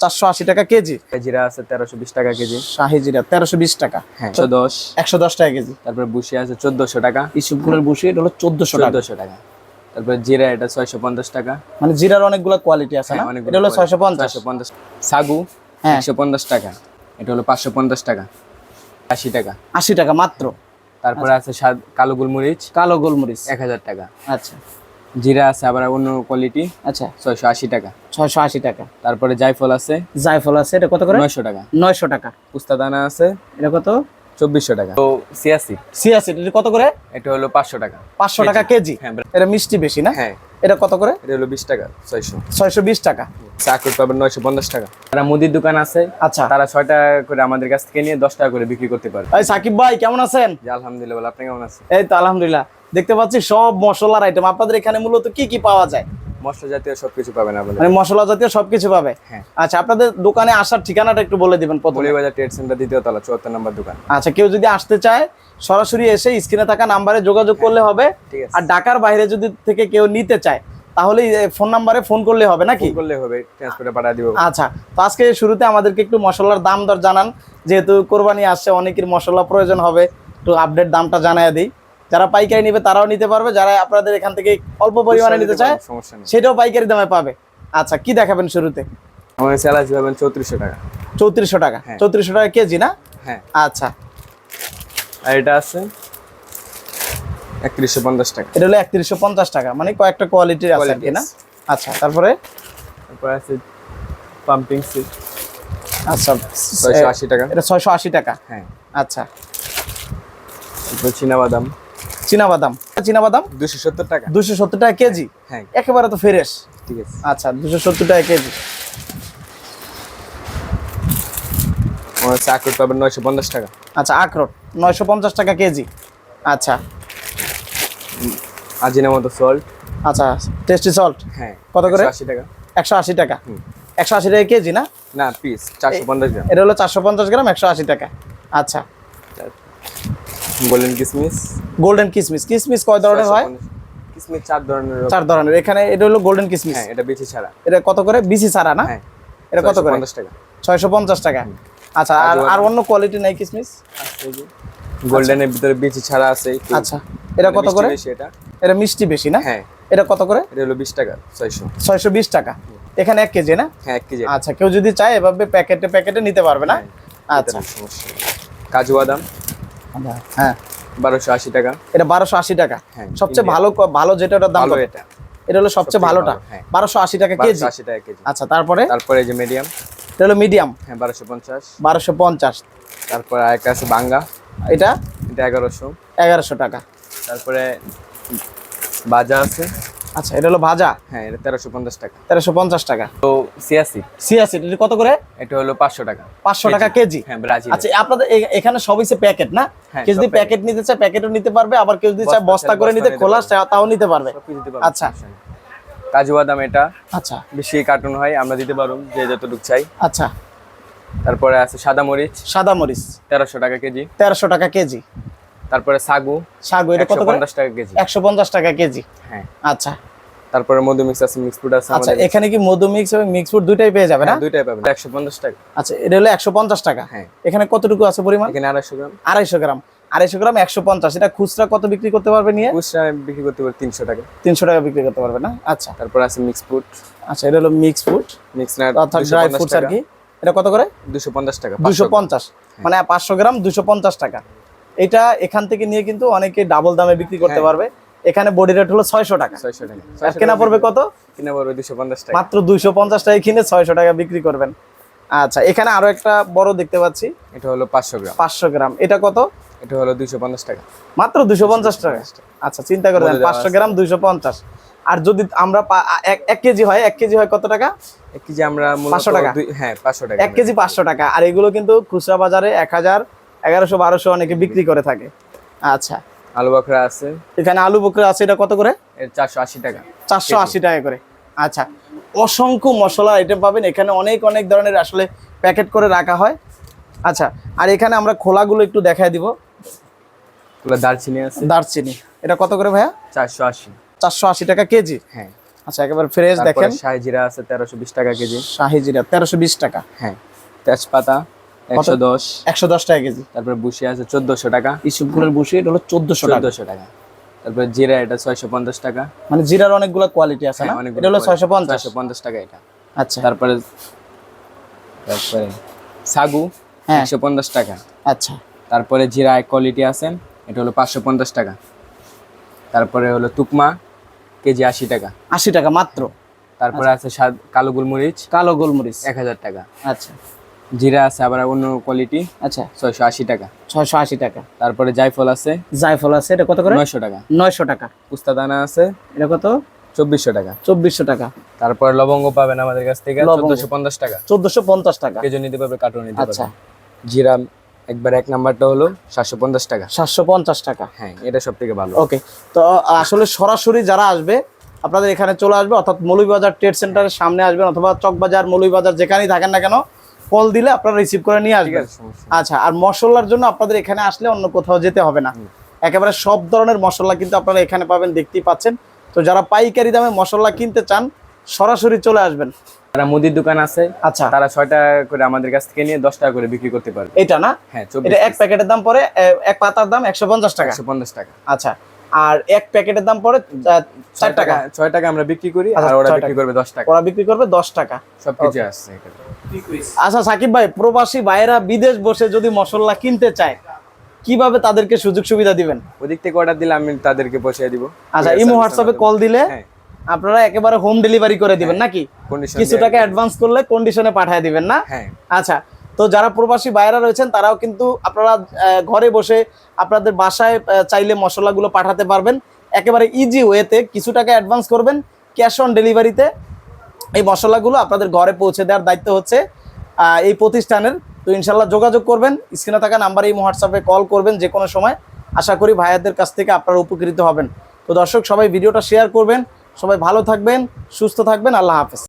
চারশো আশি টাকা কেজি। জিরা আছে তেরোশো বিশ টাকা কেজি। শাহি জিরা তেরোশো বিশ টাকা। হ্যাঁ একশো দশ একশো দশ টাকা কেজি। তারপরে আছে চোদ্দশো টাকা। বসে এটা হলো চোদ্দশো চোদ্দশো টাকা। তারপরে জিরা এটা ছয়শো পঞ্চাশ টাকা। মানে জিরার অনেকগুলো কোয়ালিটি আছে না? হ্যাঁ, এটা হলো ছয়শো পঞ্চাশ। পঞ্চাশ। সাগু হ্যাঁ। একশো পঞ্চাশ টাকা। এটা হলো পাঁচশো পঞ্চাশ টাকা। আশি টাকা। আশি টাকা মাত্র। তারপরে আছে সাদ কালো গোলমরিচ। কালো গোলমরিচ। এক হাজার টাকা। আচ্ছা। জিরা আছে আবার অন্য কোয়ালিটি আচ্ছা। ছয়শো আশি টাকা। ছয়শো আশি টাকা। তারপরে জায়ফল আছে। জায়ফল আছে এটা কত করে? নয়শো টাকা। নয়শো টাকা। পুস্তা দানা আছে। এটা কত? চব্বিশশো টাকা। তো সিয়াসি সিয়াসি কত করে? এটা হলো পাঁচশো টাকা। পাঁচশো টাকা কেজি। হ্যাঁ এটা মিষ্টি বেশি না? হ্যাঁ। এটা কত করে? এটা হলো বিশ টাকা ছয়শো। ছয়শো বিশ টাকা। চাকুর পাবেন নয়শো পঞ্চাশ টাকা। তারা মুদির দোকান আছে আচ্ছা। তারা 6 টাকা করে আমাদের কাছ থেকে নিয়ে দশ টাকা করে বিক্রি করতে পারে এই সাকিব ভাই কেমন আছেন? জি আলহামদুলিল্লাহ আপনি কেমন আছেন? এই তো আলহামদুলিল্লাহ। দেখতে পাচ্ছি সব মশলার আইটেম আপনাদের এখানে মূলত কি কি পাওয়া যায়? মশলা জাতীয় সবকিছু পাবেন আপনাদের মানে মশলা জাতীয় সবকিছু পাবে? হ্যাঁ। আচ্ছা আপনাদের দোকানে আসার ঠিকানাটা একটু বলে দিবেন প্রথমে। বলিবাজার ট্রেড সেন্টার দ্বিতীয় তলা চুয়াত্তর নম্বর দোকান। আচ্ছা কেউ যদি আসতে চায় সরাসরি এসে স্ক্রিনে থাকা নাম্বারে যোগাযোগ করলে হবে। আর ঢাকার বাইরে যদি থেকে কেউ নিতে চায় তাহলে ফোন নাম্বারে ফোন করলে হবে নাকি? করলে হবে ট্রান্সপোর্টে পাঠিয়ে দিব। আচ্ছা তো আজকে শুরুতে আমাদেরকে একটু মশলার দাম দর জানান। যেহেতু কোরবানি আসছে অনেকের মশলা প্রয়োজন হবে। একটু আপডেট দামটা জানাই দিই। যারা পাইকারি নেবে তারাও নিতে পারবে যারা আপনাদের এখান থেকে অল্প পরিমাণে নিতে চায় সেটাও পাইকারি দামে পাবে। আচ্ছা কি দেখাবেন শুরুতে? আমাদের স্যালারি পাবেন চৌত্রিশশো টাকা। চৌত্রিশশো টাকা। হ্যাঁ। চৌত্রিশশো টাকা কেজি না? হ্যাঁ। আচ্ছা। আর এটা আছে একত্রিশশো পঞ্চাশ টাকা। এটা হলো একত্রিশশো পঞ্চাশ টাকা মানে কয়েকটা কোয়ালিটির আছে কি না? আচ্ছা তারপরে? তারপর আছে পাম্পিং সিট। আচ্ছা ছয়শো আশি টাকা। এটা ছয়শো আশি টাকা। হ্যাঁ। আচ্ছা। চীনাবাদাম। চীনাবাদাম? চীনাবাদাম দুশো সত্তর টাকা। দুশো সত্তর টাকা কেজি? হ্যাঁ। একেবারে তো ফ্রেশ। ঠিক আছে। আচ্ছা দুশো সত্তর টাকা কেজি। আমার চাকুর পাবেন নয়শো পঞ্চাশ টাকা। আচ্ছা আখরোট নয়শো পঞ্চাশ টাকা কেজি। আচ্ছা। আজিনা মতো সল্ট আচ্ছা টেস্টি সল্ট হ্যাঁ কত করে? আশি টাকা। একশো আশি টাকা। হুম। একশো আশি টাকা কেজি না? না পিস চারশো পঞ্চাশ গ্রাম। এটা হলো চারশো পঞ্চাশ গ্রাম একশো আশি টাকা। আচ্ছা। গোল্ডেন কিসমিস গোল্ডেন কিসমিস কিসমিস কয় ধরনের হয়? কিসমিস চার ধরনের চার ধরনের। এখানে এটা হলো গোল্ডেন কিসমিস হ্যাঁ এটা বেশি ছাড়া। এটা কত করে? বিসি ছাড়া না? হ্যাঁ এটা কত করে? পঞ্চাশ টাকা। ছয়শো পঞ্চাশ টাকা। আচ্ছা আর আর অন্য কোয়ালিটি নেই কিসমিস গোল্ডেনের ভিতরে বেশি ছাড়া আছে আচ্ছা এটা কত করে? বেশি এটা। এটা মিষ্টি বেশি না? হ্যাঁ। এটা কত করে? এটা হলো বিশ টাকা ছয়শো। ছয়শো বিশ টাকা। এখানে এক কেজি না? হ্যাঁ এক কেজি। আচ্ছা কেউ যদি চায় এভাবে প্যাকেটে প্যাকেটে নিতে পারবে না? আচ্ছা। এটার কাজু বাদাম? হ্যাঁ। বারোশো আশি টাকা। এটা বারোশো আশি টাকা। হ্যাঁ, সবচেয়ে ভালো ভালো যেটা দাম এটা। এটা হলো সবচেয়ে সবচেয়ে ভালোটা। হ্যাঁ। বারোশো আশি টাকা কেজি। আশি টাকা কেজি। আচ্ছা তারপরে? তারপরে যে মিডিয়াম এটা হলো মিডিয়াম হ্যাঁ বারোশো পঞ্চাশ। বারোশো পঞ্চাশ। তারপরে আরেকটা আছে বাঙ্গা। এটা? এটা এগারোশো। এগারোশো টাকা। তারপরে বাজা আছে। আচ্ছা এটা হলো ভাজা? হ্যাঁ এটা তেরোশো পঞ্চাশ টাকা। তেরোশো পঞ্চাশ টাকা। তো সিয়াসি। সিয়াসি এটা কত করে? এটা হলো পাঁচশো টাকা। পাঁচশো টাকা কেজি? হ্যাঁ ব্রাজিল আচ্ছা আপনাদের এখানে সবই প্যাকেট না? হ্যাঁ, কেউ যদি প্যাকেট নিতে চায় প্যাকেটও নিতে পারবে আবার কেউ যদি চায় বস্তা করে নিতে খোলা। তাও নিতে পারবে। আচ্ছা। কাজু বাদাম এটা। আচ্ছা। বেশি কার্টুন হয় আমরা দিতে পারব যে যতটুকু চাই। আচ্ছা। তারপরে আছে সাদা মরিচ। সাদা মরিচ। তেরোশো টাকা কেজি। তেরোশো টাকা কেজি। তারপরে সাগু সাগু এটা কত করে? পঞ্চাশ টাকা কেজি। একশো পঞ্চাশ টাকা কেজি। হ্যাঁ। আচ্ছা। তারপরে মধু মিক্স আছে মিক্স ফুড আছে আচ্ছা এখানে কি মধু মিক্স এবং মিক্স ফুড দুইটাই পেয়ে যাবে না? হ্যাঁ, দুইটাই পাবেন একশো পঞ্চাশ টাকা। আচ্ছা এটা হলো একশো পঞ্চাশ টাকা। হ্যাঁ। এখানে কতটুকু আছে পরিমাণ? এখানে আড়াইশো গ্রাম। আড়াইশো গ্রাম। আড়াইশো গ্রাম একশো পঞ্চাশ। এটা খুচরা কত বিক্রি করতে পারবে নিয়ে? খুচরা বিক্রি করতে পারবে তিনশো টাকা। তিনশো টাকা বিক্রি করতে পারবে না? আচ্ছা। তারপর আছে মিক্স ফুড আচ্ছা এটা হলো মিক্স ফুড মিক্স নাট অর্থাৎ ড্রাই ফ্রুটস আর কি। এটা কত করে? দুশো পঞ্চাশ টাকা দুশো পঞ্চাশ। মানে পাঁচশো গ্রাম দুশো পঞ্চাশ টাকা। এটা এখান থেকে নিয়ে কিন্তু অনেকে ডাবল দামে বিক্রি করতে হ্যাঁ। পারবে। এখানে বডি রেট হলো ছয়শো টাকা। ছয়শো টাকা। কেনা পড়বে কত? কিনা পড়বে দুশো পঞ্চাশ টাকা। মাত্র দুইশো পঞ্চাশ টাকা কিনে ছয়শো টাকা বিক্রি করবেন। আচ্ছা এখানে আরও একটা বড় দেখতে পাচ্ছি। এটা হলো পাঁচশো গ্রাম। পাঁচশো গ্রাম। এটা কত? এটা হলো দুশো পঞ্চাশ টাকা। মাত্র দুশো পঞ্চাশ টাকা। আচ্ছা চিন্তা করে দেন পাঁচশো গ্রাম দুইশো পঞ্চাশ। আর যদি আমরা এক কেজি হয় এক কেজি হয় কত টাকা? এক কেজি আমরা পাঁচশো টাকা? হ্যাঁ পাঁচশো টাকা এক কেজি পাঁচশো টাকা। আর এগুলো কিন্তু খুচরা বাজারে এক হাজার এগারোশো বারোশো অনেকে বিক্রি করে থাকে। আচ্ছা। আলু বাখরা আছে। এখানে আলু বকরা আছে এটা কত করে? চারশো আশি টাকা। চারশো আশি টাকা করে। আচ্ছা অসংখ্য মশলা আইটেম পাবেন। এখানে অনেক অনেক ধরনের আসলে প্যাকেট করে রাখা হয়। আচ্ছা আর এখানে আমরা খোলাগুলো একটু দেখায় দিব। দারচিনি আছে। দারচিনি। এটা কত করে ভাইয়া? চারশো আশি। চারশো আশি টাকা কেজি? হ্যাঁ। আচ্ছা একেবারে ফ্রেশ দেখেন। শাহি জিরা আছে তেরোশো বিশ টাকা কেজি। শাহি জিরা তেরোশো বিশ টাকা। হ্যাঁ। তেজপাতা। একশো দশ। একশো দশ টাকা কেজি। তারপরে বুসি আছে চোদ্দোশো টাকা। ইসুপগুলোর বসি এটা হলো চোদ্দশো টাকা। টাকা। তারপরে জিরা এটা ছয়শো পঞ্চাশ টাকা। মানে জিরার অনেকগুলো কোয়ালিটি আছে না? হ্যাঁ, এটা হলো ছয়শো পঞ্চাশ। পঞ্চাশ টাকা এটা। আচ্ছা। তারপরে তারপরে সাগু হ্যাঁ। একশো পঞ্চাশ টাকা। আচ্ছা। তারপরে জিরা কোয়ালিটি আছে এটা হলো পাঁচশো পঞ্চাশ টাকা। তারপরে হলো তুকমা কেজি আশি টাকা। আশি টাকা মাত্র। তারপরে আছে স্বাদ কালো গোলমরিচ। কালো গোলমরিচ। এক হাজার টাকা। আচ্ছা। জিরা আছে আবার অন্য কোয়ালিটি আচ্ছা। ছয়শো আশি টাকা। ছয়শো আশি টাকা। তারপরে জায়ফল আছে। জায়ফল আছে এটা কত করে? নয়শো টাকা। নয়শো টাকা। উস্তাদানা আছে। এটা কত? চব্বিশশো টাকা। চব্বিশশো টাকা। তারপরে লবঙ্গ পাবেন আমাদের কাছ থেকে চোদ্দশো পঞ্চাশ টাকা। চোদ্দশো পঞ্চাশ টাকা। কেজি নিতে পারবে কার্টুন নিতে আচ্ছা। জিরা একবার এক নাম্বারটা হলো সাতশো পঞ্চাশ টাকা। সাতশো পঞ্চাশ টাকা। হ্যাঁ এটা সব থেকে ভালো। ওকে। তো আসলে সরাসরি যারা আসবে আপনাদের এখানে চলে আসবে অর্থাৎ মৌলভীবাজার ট্রেড সেন্টারের সামনে আসবেন অথবা চকবাজার মৌলভীবাজার যেখানেই থাকেন না কেন কল দিলে আপনারা রিসিভ করে নিয়ে আসবেন। আচ্ছা আর মশলার জন্য আপনাদের এখানে আসলে অন্য কোথাও যেতে হবে না। একেবারে সব ধরনের মশলা কিন্তু আপনারা এখানে পাবেন দেখতেই পাচ্ছেন। তো যারা পাইকারি দামে মশলা কিনতে চান সরাসরি চলে আসবেন। যারা মুদির দোকান আছে আচ্ছা। তারা ছয় টাকা করে আমাদের কাছ থেকে নিয়ে দশ টাকা করে বিক্রি করতে পারবে। এটা না? হ্যাঁ এটা এক প্যাকেটের দাম পরে এক পাতার দাম একশো পঞ্চাশ টাকা। একশো পঞ্চাশ টাকা। আচ্ছা আর এক প্যাকেটের দাম পরে চার টাকা ছয় টাকা আমরা বিক্রি করি আচ্ছা, আর ওরা বিক্রি করবে দশ টাকা। ওরা বিক্রি করবে দশ টাকা। সবকিছু এখানে। আচ্ছা সাকিব ভাই প্রবাসী ভাইয়েরা বিদেশ বসে যদি মশলা কিনতে চায় কীভাবে তাদেরকে সুযোগ সুবিধা দিবেন? ওদিক থেকে অর্ডার দিলে আমি তাদেরকে পৌঁছে দিব। আচ্ছা ইমো হোয়াটসঅ্যাপে কল দিলে হ্যাঁ। আপনারা একেবারে হোম ডেলিভারি করে দিবেন নাকি? কিছু টাকা অ্যাডভান্স করলে কন্ডিশনে পাঠিয়ে দিবেন না? হ্যাঁ। আচ্ছা তো যারা প্রবাসী বাইরা রয়েছেন তারাও কিন্তু আপনারা আহ, ঘরে বসে আপনাদের বাসায় চাইলে মশলাগুলো পাঠাতে পারবেন। একেবারে ইজি ওয়েতে কিছু টাকা অ্যাডভান্স করবেন ক্যাশ অন ডেলিভারিতে এই মশলাগুলো আপনাদের ঘরে পৌঁছে দেওয়ার দায়িত্ব হচ্ছে এই প্রতিষ্ঠানের। তো ইনশাল্লাহ যোগাযোগ করবেন, স্ক্রিনে থাকা নাম্বারে এই হোয়াটসঅ্যাপে কল করবেন যে কোনো সময়। আশা করি ভাইয়াদের কাছ থেকে আপনারা উপকৃত হবেন। তো দর্শক, সবাই ভিডিওটা শেয়ার করবেন, সবাই ভালো থাকবেন, সুস্থ থাকবেন, আল্লাহ হাফেজ।